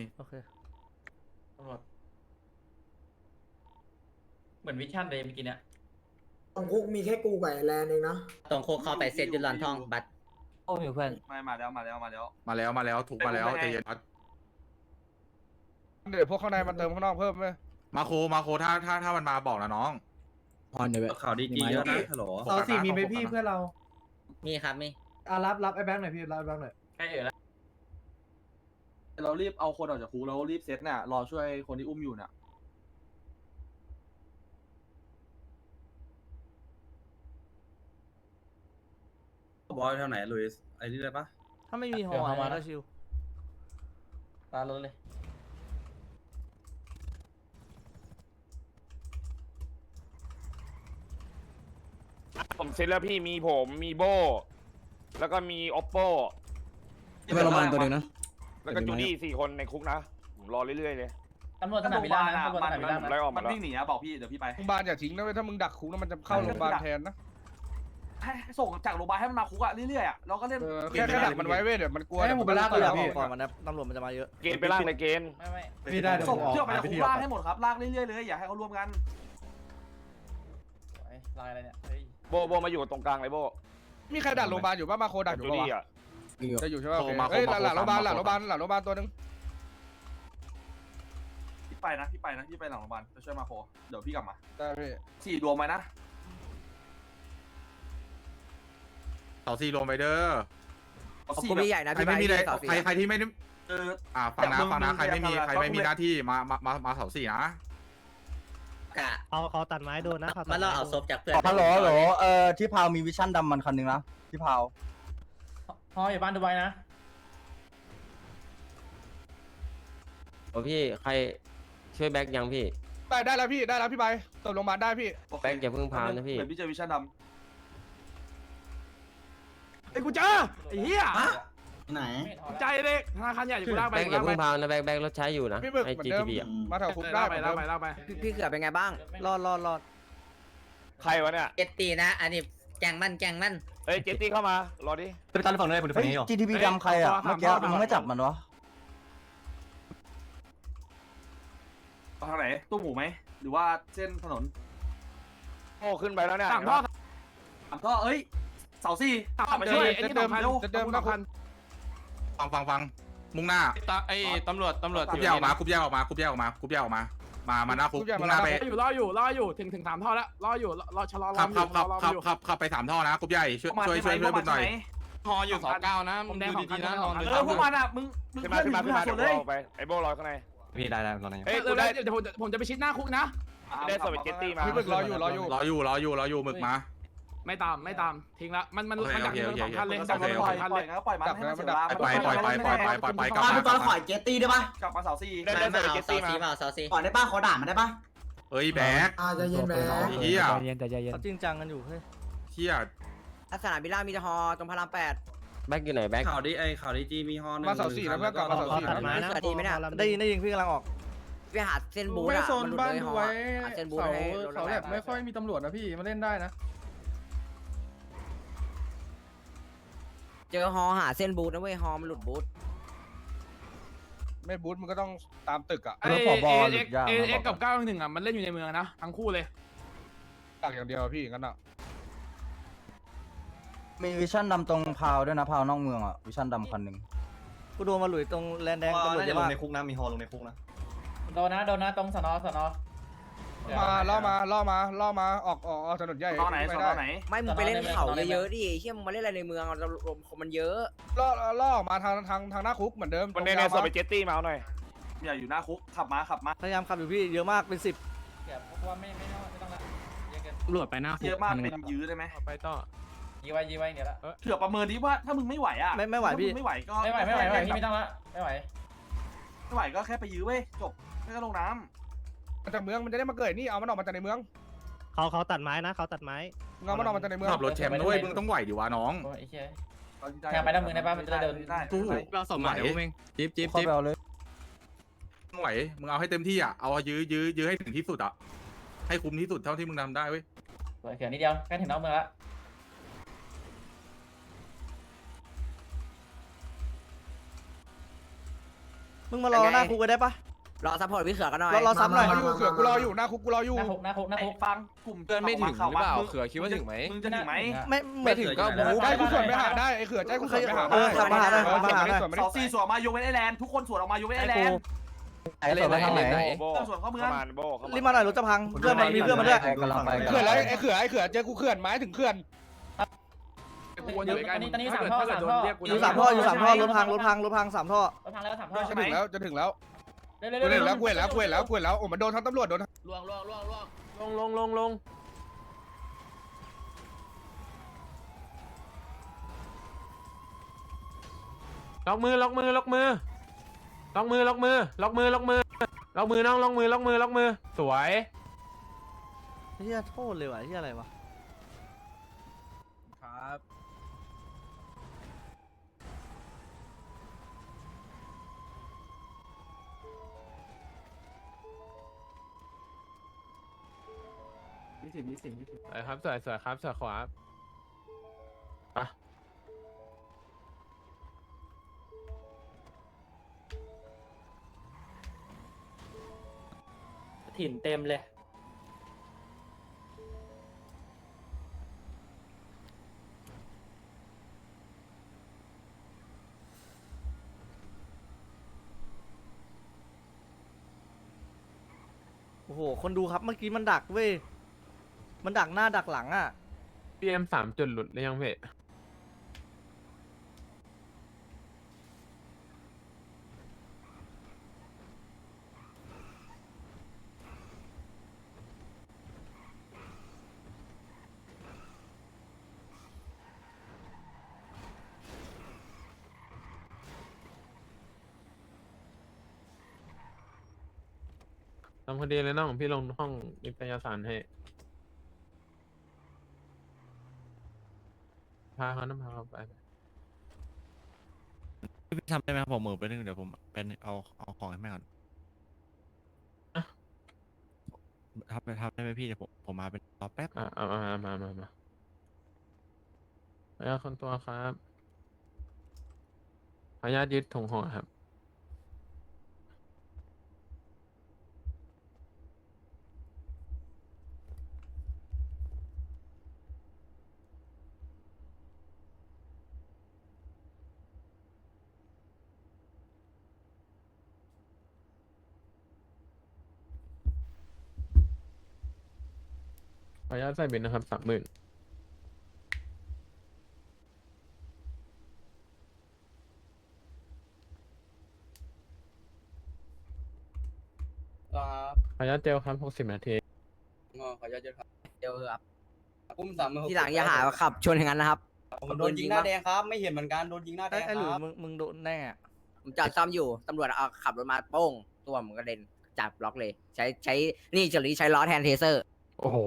มีโอเคตำรวจเหมือนวิชั่นเลยเมื่อกี้เนี่ยตรงคุกมีแค่กูกับไอ้แลนเองนะตรงโคกเข้าไปเซตยุนลอนทองบัตรโอ้ยเพื่อนไม่มาแล้วมาแล้วมาแล้ว มาแล้วมาแล้วถูกมาแล้วไปใจดูเย็นไปเดี๋ยวพวกข้างในมันเติมข้างนอกเพิ่มไหมมาโคมาโคถ้าถ้าถ้ามันมาบอกนะน้องพรเดี๋ยวข่าวดีจีแล้วนะฮัลโหลเสาสี่มีไหมพี่เพื่อนเรา มีครับมีอะรับรับไอ้แบงค์หน่อยพี่รับไอ้แบงค์หน่อยใกล้เออแล้ว เรารีบเอาคนออกจากคุกแล้วรีบเซตน่ะรอช่วยคนที่อุ้มอยู่น่ะ บอยเท่าไหนลุยส์ไอ้นี่ได้ปะถ้าไม่มีหอเดี๋ยวเข้ามาก็ชิวตารถเลย ผมเซ็ตแล้วพี่มีผมมีโบ แล้วก็มี oppo ไปโรงพยาบาลตัวหนึงนะ แล้วก็จูดี้สี่คนในคุกนะผมรอเรื่อยๆเลยตำรวจสนามบินล่างนะตำรวจสนามบินล่างผมไล่นะออกมัมานแล้ววิ่งหนีอะบอกพี่เดี๋ยวพี่ไปโรงพยาบาลอย่าทิ้งนะเว้ยถ้ามึงดักคุกแล้วมันจะเข้าโรงพยาบาลแทนนะให้ส่งจากโรงพยาบาลให้มันมาคุกอะเรื่อยๆอะเราก็เล่น เออแค่แค่ดักมันไว้เว้ยเดี๋ยวมันกลัวให้ผมไปล่าก่อนนะพี่เดี๋ยวก่อนมันนะตำรวจมันจะมาเยอะ เกณฑ์ไปล่างในเกณฑ์ไม่ไม่พี่ได้เดี๋ยวส่งผมออกเที่ยวไปจากหาวิคุธีกออกลากให้หมดครับลากเรื่อยๆเลยอย่าให้เขาร่วมกัน ไอ้ลายอะไรเนี่ยเฮ้ยโบโบมาอยู่ตรงกลางเลยโบมีใครดักโรงพยาบาลอยู่ป่ะมาโคดักอยู่จูป่ะดี้วะอะ จะอยู่ใช่ป่ะโอเคโคมาโคเฮ้ยหมาลังโคโรงพยาบาลสามหลังโรงพยาบาลมาโคหลังโรงพยาบาลตัวหนึงพี่ไปนะพี่ไปนะพี่ไปหลังโรงพยาบาลไปช่วยมาโคเดี๋ยวพี่กลับมาได้พี่สี่ดวงไปนะ เสาสี่รวมไปเด้อเอาสี่กูแบบมีใหญ่นะใครพี่ไม่มีเลเลยใครใครที่ไม่ได้เออ อ่าฟังนะมึงฟังนะมึงใครไม่มีพยายามใครไม่มีทำอะไรหน้าที่มามามามาเสาสี่นะกะเอาเขาตัดไม้โดนนะมาล่อเอาศพจากเพื่อนฮัลโหลฮัลโหลเอ่อที่พาวมีวิชั่นดำมันคันหนึงนะที่พาว ฮออยู่บ้านดูไบนะ โอ้พี่ใครช่วยแบ็กยังพี่ ได้ได้แล้วพี่ได้แล้วพี่ใบเติมโรงพยาบาลได้พี่ โอเคแบ็กอย่าเพิ่งพาวนะพี่ เหมือนพี่เจอวิชั่นดำไอ้ยกูเจอไอ้เหี้ยไหนไม่ถอดใจเลยธนาคารใหญ่อยู่กูลากไปแบ็กกูอย่าลากไปเพิ่งพาวนะแบ็กแบ็กรถใช้อยู่นะพี่บึกไอเหมือนจีเดิมทีอะมาแถวคุกได้ลากไปลากไปลากไปพี่เขือเป็นไงบ้าง รอดรอดรอดใครวะเนี่ย เจตตีนะ อันนี้ แกงมันแกงมันเอ้ยเจตตี้เข้ามารอดิไปตันฝั่งเลยผมดูฝั่งนี้อยู่ GTP ดำใครอะเมื่อกี้มึงไม่จับมันวะทางไหนตู้หมูไหม หรือว่าเส้นถนนโง่ขึ้นไปแล้วเนี่ยสามท่อสามท่อเอ้ยเสาสี่ขับไปช่วยจะเดิมจะเดิมนะคุณฟังฟังฟังมุ่งหน้าไอ้ตำรวจตำรวจกรุ๊ปแยกออกมากรุ๊ปแยกออกมากรุ๊ปแยกออกมากรุ๊ปแยกออกมา มามาหน้าคุกมุ่งหน้าไปอยู่รออยู่รออยู่ถึงถึงสามท่อแล้วรออยู่รอชะลอรอขับอยู่ขับรขัอบอยู่ขับขับขับไปสามท่อนะกรุ๊ปใหญ่ช่วยช่วยช่วยช่วยบุญหน่อยฮออยู่สองเก้านะผมแดงของกันนะเออพวกมันอะมึงมึงขึ้นเพื่มาอนขึ้นมามึขึ้งนมาหาเดี๋ส่ยววนเลยกูเอาไปไอ้โบรอข้างในพี่ได้ได้ตอนนี้ เฮ้ยเอกูอได้เดี๋ยวผมจะผมจะไปชิดหน้าคุกนะ ได้สวิตเจตตี้มา พี่บึกรออยู่รออยู่รออยู่รออยู่รออยู่หมึกมา ไม่ตามไม่ตามทิ้งละมันมันโอเคมันดักโอเคเมืองสองคันเลยโอเคดักเมืองโอสเคองคันเลยปล่อยมันให้มันเสียเวลาไปไปไปไปไปไปไปกลับป้ามาพี่ตอนขอเจตตี้ได้ปะกลับมาเสาสี่ได้ได้สวิตเจตตี้เสามาซีมาเสาซีขอได้ป้าขอด่ามันได้ปะเอ้ยแบกอาจจะเย็นแหมเฮียเขาจริงจังกันอยู่เฮ้ยเฮียลักษณะบิล่ามีฮอตรงพระรามแปดแบ็กอยู่ไหนแบ็กข่าวดีไอ้ข่าวดีจีมีฮอนมาเสาสี่นะเพื่อนก่อนมาเสาสี่ตัดไม้นะดีไหมเนี่ยได้ยินได้ยินพี่กำลังออกไปหาเส้นบูธอะมันหลุดเลยฮอหาเส้นบูธให้รถระแวกไม่ค่อยมีตำรวจนะพี่มาเล่นได้นะ เจอฮอหาเส้นบูธนะเว้ยฮอมันหลุดบูธไม่บูทมันก็ต้องตามตึกอะไอเอ็กเอ็กกับเก้าหนึ่งอะมันเล่นอยู่ในเมืองนะทั้งคู่เลยดักอย่างเดียวพี่งั้นอะมีวิชั่นดำตรงพาวด้วยนะพาวนอกเมืองอะวิชั่นดำคันหนึ่งกูโดนมาหลุยตรงแลนแดงตำรวจน่าเยจะอะลงมากในคุกนะมีฮอลงในคุกนะโดนนะโดนนะตรงสนอสนอ มาล่อมาล่อมาล่อมาออกออกออกถนนใหญ่ตอนไหนไม่ตได้อนไหน ไม่มึงไปเล่นเขาเยอะๆดิเฮียมึงมาเล่นอะไรในเมืองเราคนมันเยอะล่อล่อออกมาทางทางทางหน้าคุกเหมือนเดิมวันนี้เนี่ยสวิตเจตตี้มาเอาหน่อยอย่าอยู่หน้าคุกขับมาขับมาพยายามขับอยู่พี่เยอะมากเป็นสิบเกือบเพราะว่าไม่ไม่ต้องไม่ต้องละเยอะเกินตำรวจไปหน้าคุกเยอะมากเป็นยื้อได้ไหมไปต่อยีไว้ยีไว้เดี๋ยวละเถื่อประเมินดิว่าถ้ามึงไม่ไหวอะไม่ไม่ไหวพี่ถ้ามึงไม่ไหวก็ไม่ไหวไม่ไหวไม่ไหวพี่ไม่ต้องละไม่ไหวไม่ไหวก็แค่ไปยื้อเว้ยจบแค่ก็ลงน้ มาจากเมืองมันจะได้มาเกิดนี่เอามันออกมาจากในเมืองเขาเขาตัดไม้นะเขาตัดไม้เงามันออกมาจากในเมืองขับรถแชมป์ด้วยมึงต้องไหวดิวะน้อง โอ้ยไอ้เชี่ยำแทงไปด้านมือได้ปะมันจะได้เดินได้สู้ได้เราสมหมายเองจิ๊บจิ๊บเข้าจิ๊บไปเอาเลยมึงไหวมึงเอาให้เต็มที่อะ เอายื้อยื้อยื้อให้ถึงที่สุดอะ ให้คุ้มที่สุดเท่าที่มึงทำได้เว้ยสวยเขียนนิดเดียวใกล้ถึงนอกเมืองละมมึงมารอหน้าคุกไว้ได้ปะ รอซัพพอร์ตพี่เขือกันหน่อยรอรอซ้ำหน่อยกูอยู่เขือกูรออยู่หน้าคุกกูรออยู่ หน้าคุกหน้าคุกหน้าคุกฟังกลุ่มเพื่อนไม่ถึงหรือเปล่าเขือคิดว่าถึงไหมมึงจะถึงไหมไม่ไม่ไม่ถึงก็บู๊ได้กูส่วนไปหาได้ไอ้เขือใจกูส่วนไปหาเออขับมาหาได้ขับมาหาได้ส่วนไม่สได้องสี่สวนมายกเว้นไอแลนด์ทุกคนสวนออกมายกเว้นไอแลนด์ไอ้ส่วนไปทางไหนไหนโบต้องสวนเข้าเมืองประมาณโบเข้ารีบมาหน่อยรถจะพังเพื่อนมันมีเพื่อนมันด้วยกำลังไปเขื่อนแล้วไอ้เขื่อนไอ้เขื่อนเจอกูเขื่อนไม้ถึงเขื่อนกูวนอยู่ใกล้ๆตอนนี้ถ้สามเกิดท่อถ้าเกิสาดมโดท่นอเรียกกูอยู่สามท่ออยู่สามท่อรถพังรถพังรถพังสามท่อรถพังแล้วสามท่อจะถึงแล้วจะถึงแล้ว เร็วๆกูเร็เห็วนแล้วกูเห็นแล้วกูเห็นแล้วกูเห็นแล้วโอ้มันโดนทั้งตำรวจโดนทั้งล่วงล่วงล่วงล่วงลงลงลงลงล็อกมือล็อกมือล็อกมือล็อกมือล็อกมือล็อกมือล็อกมือล็อกมือน้องล็อกมือล็อกมือล็อกมือสวย เฮียโทษเลยว่ะเฮียอะไรวะ ยี่สิบยี่สิบยี่สิบสวยครับสวยสวยครับสวยขวาไปะถิ่นเต็มเลย โอ้โห คนดูครับเมื่อกี้มันดักเว้ย มันดักหน้าดักหลังอะ พีเอ็มสามจุดหลุดหรือยังเพ่ทำคดีเลยน้องพี่ลงห้องนิตยสารให้ พาเขาน้ำพาเขาไปพี่ทำได้ไหมครับผมมือไปนึงเดี๋ยวผมเป็นเอาเอาของให้แม่ก่อนอะทำไปทำได้ไหมพี่เดี๋ยวผมผมมาเป็นรอแป๊บอะเอามามามามาแล้วคนตัวครับขออนุญาตยึดถุงห่อครับ ออนุญาตใส่บินนะครับสามหมื่นครับขออนุญาตเจลครับหกสิบนาที งอขออนุญาตเยอะครับเดี๋ยวครับปุ้มสามมือทีหลังอย่าหาว่าขับชนอย่างนั้นนะครับ ผมโดนยิงหน้าแดงครับ ไม่เห็นเหมือนกันโดนยิงหน้าแดไอ้งไอ้หลุยครับมึงมึงโดนแน่อะผมจอดซ่อมอยู่ตำรวจเอาขับรถมาโป้ง ตัวผมกระเด็นจับล็อกเลย ใช้ใช้นี่เฉลี่ใช้ล้อแทนเทเซอร์ โอ้โห